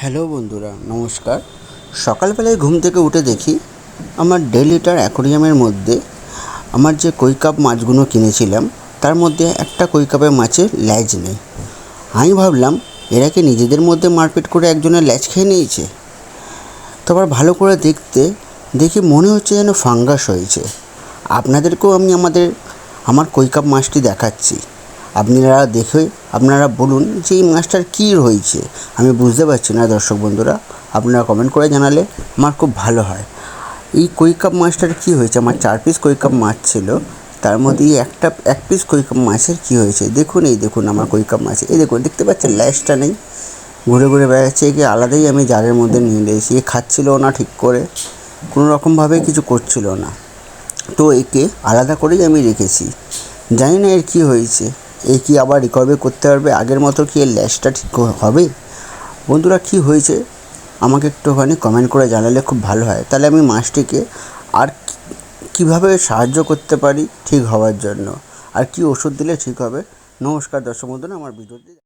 Hello বন্ধুরা, নমস্কার। সকালবেলায় ঘুম থেকে উঠে দেখি আমার দেড় লিটার অ্যাকোরিয়ামের মধ্যে আমার যে কৈকাপ মাছগুলো কিনেছিলাম, তার মধ্যে একটা কৈকাপের মাছের ল্যাজ নেই। আমি ভাবলাম, এরা কি নিজেদের মধ্যে মারপিট করে একজনের ল্যাজ খেয়ে নিয়েছে? তো আবার ভালো করে দেখতে দেখি মনে হচ্ছে যেন ফাঙ্গাস হয়েছে। আপনাদেরকেও আমি আমাদের, আমার কৈকাপ মাছটি দেখাচ্ছি। আপনারা দেখে, আপনারা বলুন যে এই মাছটার কী হয়েছে আমি বুঝতে পারছি না দর্শক বন্ধুরা, আপনারা কমেন্ট করে জানালে আমার খুব ভালো হয়। এই কৈকাপ মাছটার কী হয়েছে? আমার চার পিস কৈকাপ মাছ ছিল, তার মধ্যে এই একটা, এক পিস কৈকাপ মাছের কী হয়েছে? দেখুন, এই দেখুন আমার কৈকাপ মাছ। এই দেখুন, দেখতে পাচ্ছেন ল্যাশটা নেই। ঘুরে ঘুরে বেড়াচ্ছে, একে আলাদাই আমি জারের মধ্যে নিয়ে দিয়েছি এ খাচ্ছিল না ঠিক করে, কোনো রকমভাবে কিছু করছিল না। তো একে আলাদা করেই আমি রেখেছি। জানি না এর কী হয়েছে। এ কি আবার রিকভারি করতে পারবে? আগের মতো কি এর ল্যাশটা ঠিক হবে? বন্ধুরা, কি হয়েছে? আমাকে একটুখানি কমেন্ট করে জানালে খুব ভালো হয়। তাহলে আমি মাছটিকে আর কীভাবে সাহায্য করতে পারি ঠিক হওয়ার জন্য? আর কি ওষুধ দিলে ঠিক হবে? নমস্কার দর্শক বন্ধুরা, আমার ভিডিওটি